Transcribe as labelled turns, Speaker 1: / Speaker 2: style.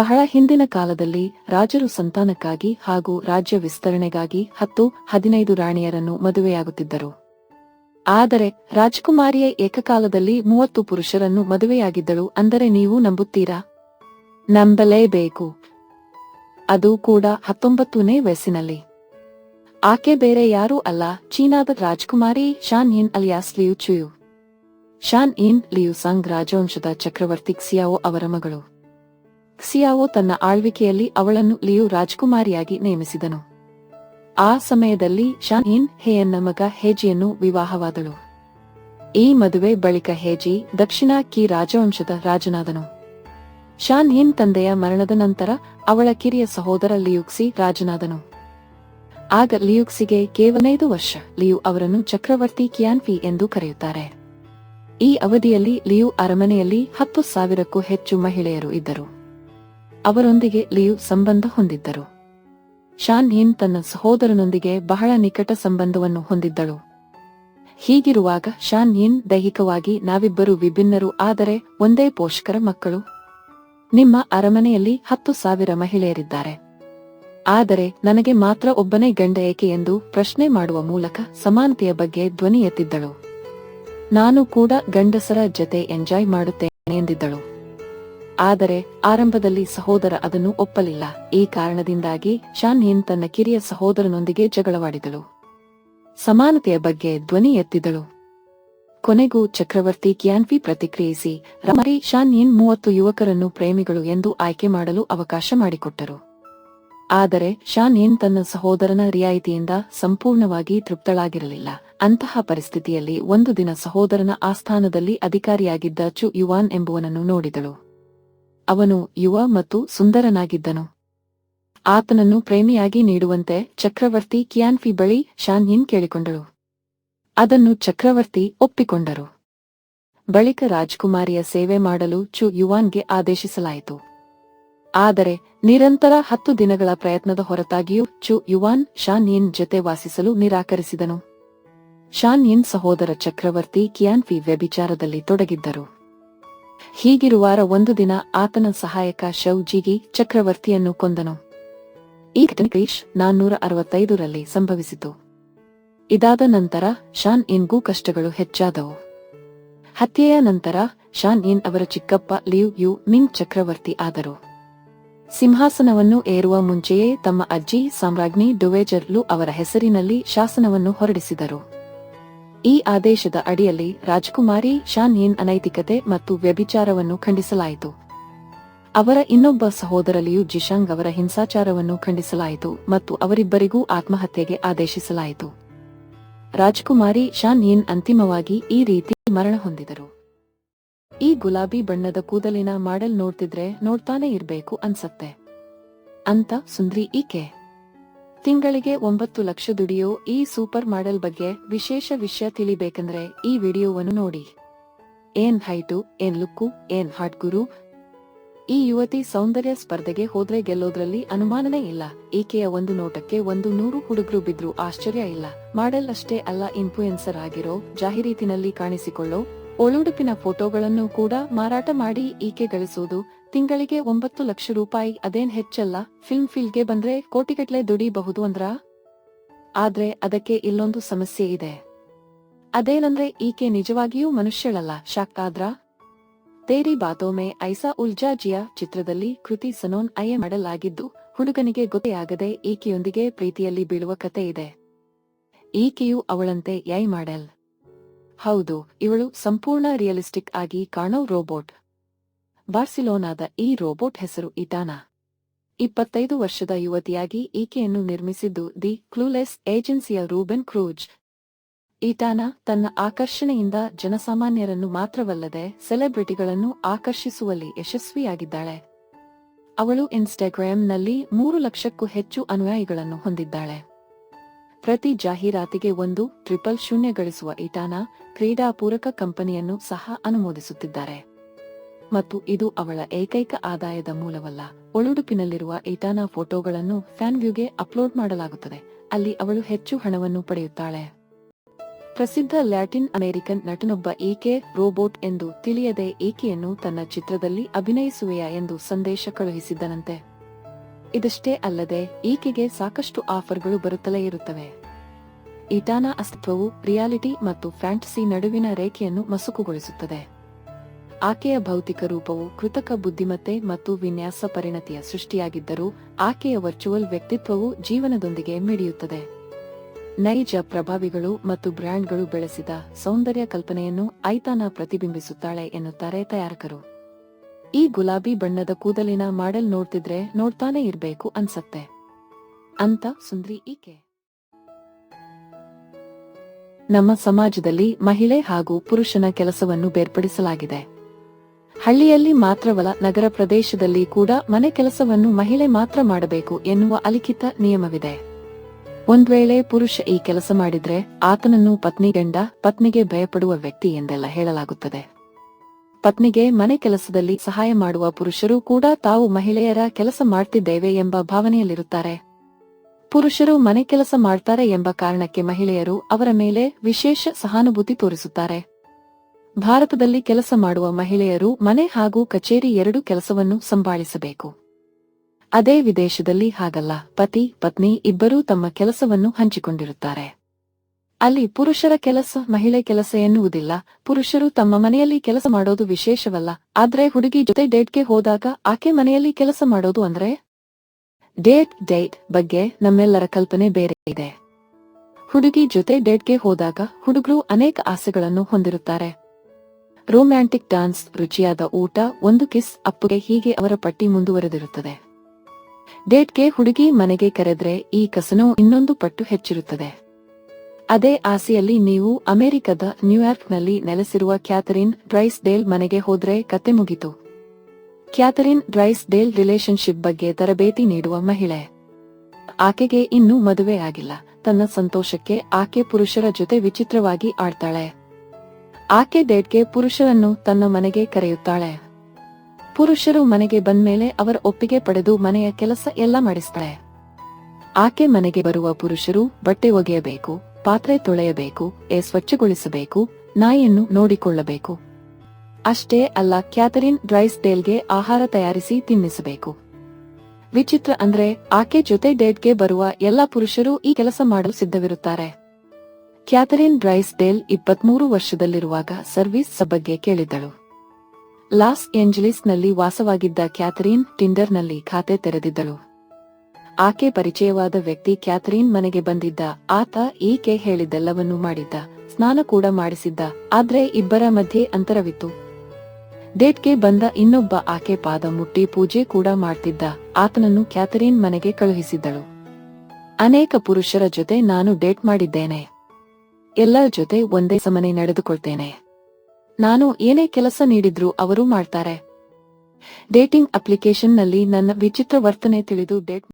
Speaker 1: ಬಹಳ ಹಿಂದಿನ ಕಾಲದಲ್ಲಿ ರಾಜರು ಸಂತಾನಕ್ಕಾಗಿ ಹಾಗೂ ರಾಜ್ಯ ವಿಸ್ತರಣೆಗಾಗಿ ಹತ್ತು, ಹದಿನೈದು ರಾಣಿಯರನ್ನು ಮದುವೆಯಾಗುತ್ತಿದ್ದರು. ಆದರೆ ರಾಜಕುಮಾರಿಯ ಏಕಕಾಲದಲ್ಲಿ ಮೂವತ್ತು ಪುರುಷರನ್ನು ಮದುವೆಯಾಗಿದ್ದಳು ಅಂದರೆ ನೀವು ನಂಬುತ್ತೀರಾ? ನಂಬಲೇಬೇಕು. ಅದು ಕೂಡ ಹತ್ತೊಂಬತ್ತನೇ ವಯಸ್ಸಿನಲ್ಲಿ. ಆಕೆ ಬೇರೆ ಯಾರೂ ಅಲ್ಲ, ಚೀನಾದ ರಾಜಕುಮಾರಿ Shanyin alias Liu Chuyu. Shanyin Liu Song ರಾಜವಂಶದ ಚಕ್ರವರ್ತಿ ಕ್ಸಿಯಾವೋ ಅವರ ಮಗಳು. ಕ್ಸಿಯಾವೋ ತನ್ನ ಆಳ್ವಿಕೆಯಲ್ಲಿ ಅವಳನ್ನು ಲಿಯು ರಾಜಕುಮಾರಿಯಾಗಿ ನೇಮಿಸಿದನು. ಆ ಸಮಯದಲ್ಲಿ ಶಾನ್ ಇನ್ ಹೇಯನ್ನ ಮಗ ಹೇಜಿಯನ್ನು ವಿವಾಹವಾದಳು. ಈ ಮದುವೆ ಬಳಿಕ ಹೇಜಿ ದಕ್ಷಿಣ ಕಿ ರಾಜವಂಶದ ರಾಜನಾದನು. ಶಾನ್ ಹಿನ್ ತಂದೆಯ ಮರಣದ ನಂತರ ಅವಳ ಕಿರಿಯ ಸಹೋದರ ಲಿಯುಕ್ಸಿ ರಾಜನಾದನು. ಆಗ ಲಿಯುಕ್ಸಿಗೆ ಕೇವಲೈದು ವರ್ಷ ಲಿಯು ಅವರನ್ನು ಚಕ್ರವರ್ತಿ ಕಿಯಾನ್ಫಿ ಎಂದು ಕರೆಯುತ್ತಾರೆ. ಈ ಅವಧಿಯಲ್ಲಿ ಲಿಯು ಅರಮನೆಯಲ್ಲಿ ಹತ್ತು ಸಾವಿರಕ್ಕೂ ಹೆಚ್ಚು ಮಹಿಳೆಯರು ಇದ್ದರು. ಅವರೊಂದಿಗೆ ಲಿಯು ಸಂಬಂಧ ಹೊಂದಿದ್ದರು. ಶಾನ್ ಹಿನ್ ತನ್ನ ಸಹೋದರನೊಂದಿಗೆ ಬಹಳ ನಿಕಟ ಸಂಬಂಧವನ್ನು ಹೊಂದಿದ್ದಳು. ಹೀಗಿರುವಾಗ ಶಾನ್ ಹಿನ್ ದೈಹಿಕವಾಗಿ ನಾವಿಬ್ಬರು ವಿಭಿನ್ನರು, ಆದರೆ ಒಂದೇ ಪೋಷಕರ ಮಕ್ಕಳು. ನಿಮ್ಮ ಅರಮನೆಯಲ್ಲಿ ಹತ್ತು ಸಾವಿರ ಮಹಿಳೆಯರಿದ್ದಾರೆ. ಆದರೆ ನನಗೆ ಮಾತ್ರ ಒಬ್ಬನೇ ಗಂಡ ಏಕೆ ಎಂದು ಪ್ರಶ್ನೆ ಮಾಡುವ ಮೂಲಕ ಸಮಾನತೆಯ ಬಗ್ಗೆ ಧ್ವನಿ ಎತ್ತಿದ್ದಳು. ನಾನು ಕೂಡ ಗಂಡಸರ ಜತೆ ಎಂಜಾಯ್ ಮಾಡುತ್ತೇನೆ ಎಂದಿದ್ದಳು. ಆದರೆ ಆರಂಭದಲ್ಲಿ ಸಹೋದರ ಅದನ್ನು ಒಪ್ಪಲಿಲ್ಲ. ಈ ಕಾರಣದಿಂದಾಗಿ ಶಾನ್ ಹಿನ್ ತನ್ನ ಕಿರಿಯ ಸಹೋದರನೊಂದಿಗೆ ಜಗಳವಾಡಿದಳು. ಸಮಾನತೆಯ ಬಗ್ಗೆ ಧ್ವನಿ ಎತ್ತಿದಳು. ಕೊನೆಗೂ ಚಕ್ರವರ್ತಿ ಕ್ಯಾನ್ಫಿ ಪ್ರತಿಕ್ರಿಯಿಸಿ ರಮಾರಿ ಶಾನ್ ಇನ್ ಮೂವತ್ತು ಯುವಕರನ್ನು ಪ್ರೇಮಿಗಳು ಎಂದು ಆಯ್ಕೆ ಮಾಡಲು ಅವಕಾಶ ಮಾಡಿಕೊಟ್ಟರು. ಆದರೆ ಶಾನ್ ಇನ್ ತನ್ನ ಸಹೋದರನ ರಿಯಾಯಿತಿಯಿಂದ ಸಂಪೂರ್ಣವಾಗಿ ತೃಪ್ತಳಾಗಿರಲಿಲ್ಲ. ಅಂತಹ ಪರಿಸ್ಥಿತಿಯಲ್ಲಿ ಒಂದು ದಿನ ಸಹೋದರನ ಆಸ್ಥಾನದಲ್ಲಿ ಅಧಿಕಾರಿಯಾಗಿದ್ದ ಚು ಯುವಾನ್ ಎಂಬುವನನ್ನು ನೋಡಿದಳು. ಅವನು ಯುವ ಮತ್ತು ಸುಂದರನಾಗಿದ್ದನು. ಆತನನ್ನು ಪ್ರೇಮಿಯಾಗಿ ನೀಡುವಂತೆ ಚಕ್ರವರ್ತಿ ಕಿಯಾನ್ಫಿ ಬಳಿ ಶಾನ್ ಇನ್ ಕೇಳಿಕೊಂಡಳು ಅದನ್ನು ಚಕ್ರವರ್ತಿ ಒಪ್ಪಿಕೊಂಡರು. ಬಳಿಕ ರಾಜ್ಕುಮಾರಿಯ ಸೇವೆ ಮಾಡಲು ಚು ಯುವಾನ್ಗೆ ಆದೇಶಿಸಲಾಯಿತು. ಆದರೆ ನಿರಂತರ ಹತ್ತು ದಿನಗಳ ಪ್ರಯತ್ನದ ಹೊರತಾಗಿಯೂ ಚು ಯುವಾನ್ ಶಾನ್ ಇನ್ ಜೊತೆ ವಾಸಿಸಲು ನಿರಾಕರಿಸಿದನು. ಶಾನ್ ಇನ್ ಸಹೋದರ ಚಕ್ರವರ್ತಿ ಕಿಯಾನ್ಫಿ ವ್ಯಭಿಚಾರದಲ್ಲಿ ತೊಡಗಿದ್ದರು. ಹೀಗಿರುವಾರ ಒಂದು ದಿನ ಆತನ ಸಹಾಯಕ ಶೌಜಿಗಿ ಚಕ್ರವರ್ತಿಯನ್ನು ಕೊಂದನು. ಈ ಘಟನೆ ಕ್ರೀಶ್ ನಾನ್ನೂರ ಅರವತ್ತೈದರಲ್ಲಿ ಸಂಭವಿಸಿತು. ಇದಾದ ನಂತರ ಶಾನ್ ಇನ್ಗೂ ಕಷ್ಟಗಳು ಹೆಚ್ಚಾದವು. ಹತ್ಯೆಯ ನಂತರ ಶಾನ್ ಇನ್ ಅವರ ಚಿಕ್ಕಪ್ಪ ಲಿಯು ಯು ಮಿಂಗ್ ಚಕ್ರವರ್ತಿ ಆದರು. ಸಿಂಹಾಸನವನ್ನು ಏರುವ ಮುಂಚೆಯೇ ತಮ್ಮ ಅಜ್ಜಿ ಸಾಮ್ರಾಜ್ಞಿ ಡುವೇಜರ್ಲು ಅವರ ಹೆಸರಿನಲ್ಲಿ ಶಾಸನವನ್ನು ಹೊರಡಿಸಿದರು. ಈ ಆದೇಶದ ಅಡಿಯಲ್ಲಿ ರಾಜಕುಮಾರಿ ಶಾನ್ ಇನ್ ಅನೈತಿಕತೆ ಮತ್ತು ವ್ಯಭಿಚಾರವನ್ನು ಖಂಡಿಸಲಾಯಿತು. ಅವರ ಇನ್ನೊಬ್ಬ ಸಹೋದರಲ್ಲಿಯೂ ಜಿಶಾಂಗ್ ಅವರ ಹಿಂಸಾಚಾರವನ್ನು ಖಂಡಿಸಲಾಯಿತು ಮತ್ತು ಅವರಿಬ್ಬರಿಗೂ ಆತ್ಮಹತ್ಯೆಗೆ ಆದೇಶಿಸಲಾಯಿತು. ರಾಜಕುಮಾರಿ ಶಾನ್ ಇನ್ ಅಂತಿಮವಾಗಿ ಈ ರೀತಿ ಮರಣ ಹೊಂದಿದರು. ಈ ಗುಲಾಬಿ ಬಣ್ಣದ ಕೂದಲಿನ ಮಾಡೆಲ್ ನೋಡ್ತಿದ್ರೆ ನೋಡ್ತಾನೆ ಇರಬೇಕು ಅನ್ಸತ್ತೆ. ಅಂತ ಸುಂದ್ರಿ ಈಕೆ ತಿಂಗಳಿಗೆ ಒಂಬತ್ತು ಲಕ್ಷ ದುಡಿಯೋ ಈ ಸೂಪರ್ ಮಾಡೆಲ್ ಬಗ್ಗೆ ವಿಶೇಷ ವಿಷಯ ತಿಳಿಬೇಕಂದ್ರೆ ಈ ವಿಡಿಯೋವನ್ನು ನೋಡಿ. ಏನ್ ಹೈಟು, ಏನ್ ಲುಕ್ಕು, ಏನ್ ಹಾಟ್ ಗುರು? ಈ ಯುವತಿ ಸೌಂದರ್ಯ ಸ್ಪರ್ಧೆಗೆ ಹೋದ್ರೆ ಗೆಲ್ಲೋದ್ರಲ್ಲಿ ಅನುಮಾನನೇ ಇಲ್ಲ. ಈಕೆಯ ಒಂದು ನೋಟಕ್ಕೆ ಒಂದು ನೂರು ಹುಡುಗರು ಬಿದ್ರು ಆಶ್ಚರ್ಯ ಇಲ್ಲ. ಮಾಡೆಲ್ ಅಷ್ಟೇ ಅಲ್ಲ ಇನ್ಫ್ಲೂಯೆನ್ಸರ್ ಆಗಿರೋ ಜಾಹೀರಾತಿನಲ್ಲಿ ಕಾಣಿಸಿಕೊಳ್ಳೋ ಒಳುಡುಪಿನ ಫೋಟೋಗಳನ್ನು ಕೂಡ ಮಾರಾಟ ಮಾಡಿ ಈಕೆ ಗಳಿಸೋದು ತಿಂಗಳಿಗೆ ಒಂಬತ್ತು ಲಕ್ಷ ರೂಪಾಯಿ, ಅದೇನ್ ಹೆಚ್ಚಲ್ಲ. ಫಿಲ್ಮ್ ಫೀಲ್ಡ್ಗೆ ಬಂದ್ರೆ ಕೋಟಿಗಟ್ಲೆ ದುಡಿಬಹುದು ಅಂದ್ರ? ಆದ್ರೆ ಅದಕ್ಕೆ ಇಲ್ಲೊಂದು ಸಮಸ್ಯೆ ಇದೆ. ಅದೇನಂದ್ರೆ ಈಕೆ ನಿಜವಾಗಿಯೂ ಮನುಷ್ಯಳಲ್ಲ, ಶಾಕ್ ಆದ್ರ? ತೇರಿ ಬಾತೋಮೆ ಐಸಾ ಉಲ್ಜಾ ಜಿಯಾ ಚಿತ್ರದಲ್ಲಿ ಕೃತಿ ಸನೋನ್ ಅಯ್ಯ ಮಾಡಲಾಗಿದ್ದು, ಹುಡುಗನಿಗೆ ಗೊತ್ತೆಯಾಗದೆ ಈಕೆಯೊಂದಿಗೆ ಪ್ರೀತಿಯಲ್ಲಿ ಬೀಳುವ ಕತೆ ಇದೆ. ಈಕೆಯು ಅವಳಂತೆ ಯೈ ಮಾಡೆಲ್? ಹೌದು, ಇವಳು ಸಂಪೂರ್ಣ ರಿಯಲಿಸ್ಟಿಕ್ ಆಗಿ ಕಾಣೋ ರೋಬೋಟ್ ಬಾರ್ಸಿಲೋನಾದ ಈ ರೋಬೋಟ್ ಹೆಸರು ಇಟಾನಾ. ಇಪ್ಪತ್ತೈದು ವರ್ಷದ ಯುವತಿಯಾಗಿ ಈಕೆಯನ್ನು ನಿರ್ಮಿಸಿದ್ದು ದಿ ಕ್ಲೂಲೆಸ್ ಏಜೆನ್ಸಿಯ ರೂಬೆನ್ ಕ್ರೂಜ್. ಈಟಾನಾ ತನ್ನ ಆಕರ್ಷಣೆಯಿಂದ ಜನಸಾಮಾನ್ಯರನ್ನು ಮಾತ್ರವಲ್ಲದೆ ಸೆಲೆಬ್ರಿಟಿಗಳನ್ನು ಆಕರ್ಷಿಸುವಲ್ಲಿ ಯಶಸ್ವಿಯಾಗಿದ್ದಾಳೆ. ಅವಳು ಇನ್ಸ್ಟಾಗ್ರಾಂನಲ್ಲಿ ಮೂರು ಲಕ್ಷಕ್ಕೂ ಹೆಚ್ಚು ಅನುಯಾಯಿಗಳನ್ನು ಹೊಂದಿದ್ದಾಳೆ. ಪ್ರತಿ ಜಾಹೀರಾತಿಗೆ ಒಂದು, ಟ್ರಿಪಲ್ ಶೂನ್ಯ ಗಳಿಸುವ ಇಟಾನಾ ಕ್ರೀಡಾಪೂರಕ ಕಂಪನಿಯನ್ನು ಸಹ ಅನುಮೋದಿಸುತ್ತಿದ್ದಾರೆ. ಮತ್ತು ಇದು ಅವಳ ಏಕೈಕ ಆದಾಯದ ಮೂಲವಲ್ಲ. ಒಳುಡುಪಿನಲ್ಲಿರುವ ಇಟಾನಾ ಫೋಟೋಗಳನ್ನು ಫ್ಯಾನ್ ವ್ಯೂಗೆ ಅಪ್ಲೋಡ್ ಮಾಡಲಾಗುತ್ತದೆ. ಅಲ್ಲಿ ಅವಳು ಹೆಚ್ಚು ಹಣವನ್ನು ಪಡೆಯುತ್ತಾಳೆ. ಪ್ರಸಿದ್ಧ ಲ್ಯಾಟಿನ್ ಅಮೆರಿಕನ್ ನಟನೊಬ್ಬ ಈಕೆ ರೋಬೋಟ್ ಎಂದು ತಿಳಿಯದೆ ಈಕೆಯನ್ನು ತನ್ನ ಚಿತ್ರದಲ್ಲಿ ಅಭಿನಯಿಸುವೆಯಾ ಎಂದು ಸಂದೇಶ ಕಳುಹಿಸಿದ್ದನಂತೆ ಇದಷ್ಟೇ ಅಲ್ಲದೆ, ಈಕೆಗೆ ಸಾಕಷ್ಟು ಆಫರ್ಗಳು ಬರುತ್ತಲೇ ಇರುತ್ತವೆ. ಈಟಾನ ಅಸ್ತಿತ್ವವು ರಿಯಾಲಿಟಿ ಮತ್ತು ಫ್ಯಾಂಟಸಿ ನಡುವಿನ ರೇಖೆಯನ್ನು ಮಸುಕುಗೊಳಿಸುತ್ತದೆ. ಆಕೆಯ ಭೌತಿಕ ರೂಪವು ಕೃತಕ ಬುದ್ಧಿಮತ್ತೆ ಮತ್ತು ವಿನ್ಯಾಸ ಪರಿಣತಿಯ ಸೃಷ್ಟಿಯಾಗಿದ್ದರೂ ಆಕೆಯ ವರ್ಚುವಲ್ ವ್ಯಕ್ತಿತ್ವವು ಜೀವನದೊಂದಿಗೆ ಮಿಡಿಯುತ್ತದೆ. ನೈಜ ಪ್ರಭಾವಿಗಳು ಮತ್ತು ಬ್ರ್ಯಾಂಡ್ಗಳು ಬೆಳೆಸಿದ ಸೌಂದರ್ಯ ಕಲ್ಪನೆಯನ್ನು ಐತಾನ ಪ್ರತಿಬಿಂಬಿಸುತ್ತಾಳೆ ಎನ್ನುತ್ತಾರೆ ತಯಾರಕರು. ಈ ಗುಲಾಬಿ ಬಣ್ಣದ ಕೂದಲಿನ ಮಾಡೆಲ್ ನೋಡ್ತಿದ್ರೆ ನೋಡ್ತಾನೆ ಇರಬೇಕು ಅನ್ಸತ್ತೆ. ಅಂತ ಸುಂದ್ರಿ ಈಕೆ. ನಮ್ಮ ಸಮಾಜದಲ್ಲಿ ಮಹಿಳೆ ಹಾಗೂ ಪುರುಷನ ಕೆಲಸವನ್ನು ಬೇರ್ಪಡಿಸಲಾಗಿದೆ. ಹಳ್ಳಿಯಲ್ಲಿ ಮಾತ್ರವಲ್ಲ, ನಗರ ಪ್ರದೇಶದಲ್ಲಿ ಕೂಡ ಮನೆ ಕೆಲಸವನ್ನು ಮಹಿಳೆ ಮಾತ್ರ ಮಾಡಬೇಕು ಎನ್ನುವ ಅಲಿಖಿತ ನಿಯಮವಿದೆ. ಒಂದ್ ವೇಳೆ ಪುರುಷ ಈ ಕೆಲಸ ಮಾಡಿದ್ರೆ ಆತನನ್ನು ಪತ್ನಿ ಗಂಡ, ಪತ್ನಿಗೆ ಭಯಪಡುವ ವ್ಯಕ್ತಿ ಎಂದೆಲ್ಲ ಹೇಳಲಾಗುತ್ತದೆ. ಪತ್ನಿಗೆ ಮನೆ ಕೆಲಸದಲ್ಲಿ ಸಹಾಯ ಮಾಡುವ ಪುರುಷರು ಕೂಡ ತಾವು ಮಹಿಳೆಯರ ಕೆಲಸ ಮಾಡ್ತಿದ್ದೇವೆ ಎಂಬ ಭಾವನೆಯಲ್ಲಿರುತ್ತಾರೆ. ಪುರುಷರು ಮನೆ ಕೆಲಸ ಮಾಡ್ತಾರೆ ಎಂಬ ಕಾರಣಕ್ಕೆ ಮಹಿಳೆಯರು ಅವರ ಮೇಲೆ ವಿಶೇಷ ಸಹಾನುಭೂತಿ ತೋರಿಸುತ್ತಾರೆ. ಭಾರತದಲ್ಲಿ ಕೆಲಸ ಮಾಡುವ ಮಹಿಳೆಯರು ಮನೆ ಹಾಗೂ ಕಚೇರಿ ಎರಡು ಕೆಲಸವನ್ನು ಸಂಭಾಳಿಸಬೇಕು. ಅದೇ ವಿದೇಶದಲ್ಲಿ ಹಾಗಲ್ಲ, ಪತಿ, ಪತ್ನಿ ಇಬ್ಬರೂ ತಮ್ಮ ಕೆಲಸವನ್ನು ಹಂಚಿಕೊಂಡಿರುತ್ತಾರೆ. ಅಲ್ಲಿ ಪುರುಷರ ಕೆಲಸ, ಮಹಿಳೆ ಕೆಲಸ ಎನ್ನುವುದಿಲ್ಲ, ಪುರುಷರು ತಮ್ಮ ಮನೆಯಲ್ಲಿ ಕೆಲಸ ಮಾಡೋದು ವಿಶೇಷವಲ್ಲ, ಆದ್ರೆ ಹುಡುಗಿ ಜೊತೆ ಡೇಟ್ಗೆ ಹೋದಾಗ ಆಕೆ ಮನೆಯಲ್ಲಿ ಕೆಲಸ ಮಾಡೋದು ಅಂದ್ರೆ? ಡೇಟ್ ಡೇಟ್ ಬಗ್ಗೆ ನಮ್ಮೆಲ್ಲರ ಕಲ್ಪನೆ ಬೇರೆ ಇದೆ. ಹುಡುಗಿ ಜೊತೆ ಡೇಟ್ಗೆ ಹೋದಾಗ ಹುಡುಗರು ಅನೇಕ ಆಸೆಗಳನ್ನು ಹೊಂದಿರುತ್ತಾರೆ. ರೊಮ್ಯಾಂಟಿಕ್ ಡಾನ್ಸ್ ರುಚಿಯಾದ ಊಟ, ಒಂದು ಕಿಸ್ ಅಪ್ಪುಗೆ ಹೀಗೆ ಅವರ ಪಟ್ಟಿ ಮುಂದುವರೆದಿರುತ್ತದೆ. ಡೇಟ್ಗೆ ಹುಡುಗಿ ಮನೆಗೆ ಕರೆದ್ರೆ ಈ ಕಸನೋ ಇನ್ನೊಂದು ಪಟ್ಟು ಹೆಚ್ಚಿರುತ್ತದೆ. ಅದೇ ಆಸೆಯಲ್ಲಿ ನೀವು ಅಮೆರಿಕದ ನ್ಯೂಯಾರ್ಕ್ನಲ್ಲಿ ನೆಲೆಸಿರುವ ಕ್ಯಾಥರಿನ್ ಡ್ರೈಸ್ ಡೇಲ್ ಮನೆಗೆ ಹೋದ್ರೆ ಕತೆ ಮುಗಿತು. ಕ್ಯಾಥರಿನ್ ಡ್ರೈಸ್ ಡೇಲ್ ರಿಲೇಶನ್ಶಿಪ್ ಬಗ್ಗೆ ತರಬೇತಿ ನೀಡುವ ಮಹಿಳೆ. ಆಕೆಗೆ ಇನ್ನೂ ಮದುವೆ ಆಗಿಲ್ಲ. ತನ್ನ ಸಂತೋಷಕ್ಕೆ ಆಕೆ ಪುರುಷರ ಜೊತೆ ವಿಚಿತ್ರವಾಗಿ ಆಡ್ತಾಳೆ. ಆಕೆ ಡೇಟ್ಗೆ ಪುರುಷರನ್ನು ತನ್ನ ಮನೆಗೆ ಕರೆಯುತ್ತಾಳೆ. ಪುರುಷರು ಮನೆಗೆ ಬಂದ್ಮೇಲೆ ಅವರ ಒಪ್ಪಿಗೆ ಪಡೆದು ಮನೆಯ ಕೆಲಸ ಎಲ್ಲ ಮಾಡಿಸ್ತಾಳೆ. ಆಕೆ ಮನೆಗೆ ಬರುವ ಪುರುಷರು ಬಟ್ಟೆ ಒಗೆಯಬೇಕು, ಪಾತ್ರೆ ತೊಳೆಯಬೇಕು, ಎ ಸ್ವಚ್ಛಗೊಳಿಸಬೇಕು, ನಾಯಿಯನ್ನು ನೋಡಿಕೊಳ್ಳಬೇಕು. ಅಷ್ಟೇ ಅಲ್ಲ ಕ್ಯಾಥರಿನ್ ಡ್ರೈಸ್ ಡೇಲ್ಗೆ ಆಹಾರ ತಯಾರಿಸಿ ತಿನ್ನಿಸಬೇಕು. ವಿಚಿತ್ರ ಅಂದ್ರೆ ಆಕೆ ಜೊತೆ ಡೇಟ್ಗೆ ಬರುವ ಎಲ್ಲಾ ಪುರುಷರು ಈ ಕೆಲಸ ಮಾಡಲು ಸಿದ್ಧವಿರುತ್ತಾರೆ. ಕ್ಯಾಥರಿನ್ ಬ್ರೈಸ್ ಡೇಲ್ ಇಪ್ಪತ್ಮೂರು ವರ್ಷದಲ್ಲಿರುವಾಗ ಸರ್ವಿಸ್ ಬಗ್ಗೆ ಕೇಳಿದ್ದಳು ಲಾಸ್ ಏಂಜಲೀಸ್ನಲ್ಲಿ ವಾಸವಾಗಿದ್ದ ಕ್ಯಾಥರಿನ್ ಟಿಂಡರ್ನಲ್ಲಿ ಖಾತೆ ತೆರೆದಿದ್ದಳು. ಆಕೆ ಪರಿಚಯವಾದ ವ್ಯಕ್ತಿ ಕ್ಯಾಥರಿನ್ ಮನೆಗೆ ಬಂದಿದ್ದ, ಆತ ಈಕೆ ಹೇಳಿದ್ದೆಲ್ಲವನ್ನೂ ಮಾಡಿದ್ದ, ಸ್ನಾನ ಕೂಡ ಮಾಡಿಸಿದ್ದ, ಆದ್ರೆ ಇಬ್ಬರ ಮಧ್ಯೆ ಅಂತರವಿತ್ತು. ಡೇಟ್ಗೆ ಬಂದ ಇನ್ನೊಬ್ಬ ಆಕೆ ಪಾದ ಮುಟ್ಟಿ ಪೂಜೆ ಕೂಡ ಮಾಡ್ತಿದ್ದ, ಆತನನ್ನು ಕ್ಯಾಥರಿನ್ ಮನೆಗೆ ಕಳುಹಿಸಿದ್ದಳು. ಅನೇಕ ಪುರುಷರ ಜೊತೆ ನಾನು ಡೇಟ್ ಮಾಡಿದ್ದೇನೆ. ಎಲ್ಲರ ಜೊತೆ ಒಂದೇ ಸಮನೆ ನಡೆದುಕೊಳ್ತೇನೆ. ನಾನು ಏನೇ ಕೆಲಸ ನೀಡಿದ್ರೂ ಅವರು ಮಾಡ್ತಾರೆ. ಡೇಟಿಂಗ್ ಅಪ್ಲಿಕೇಶನ್ನಲ್ಲಿ ನನ್ನ ವಿಚಿತ್ರ ವರ್ತನೆ ತಿಳಿದು ಡೇಟ್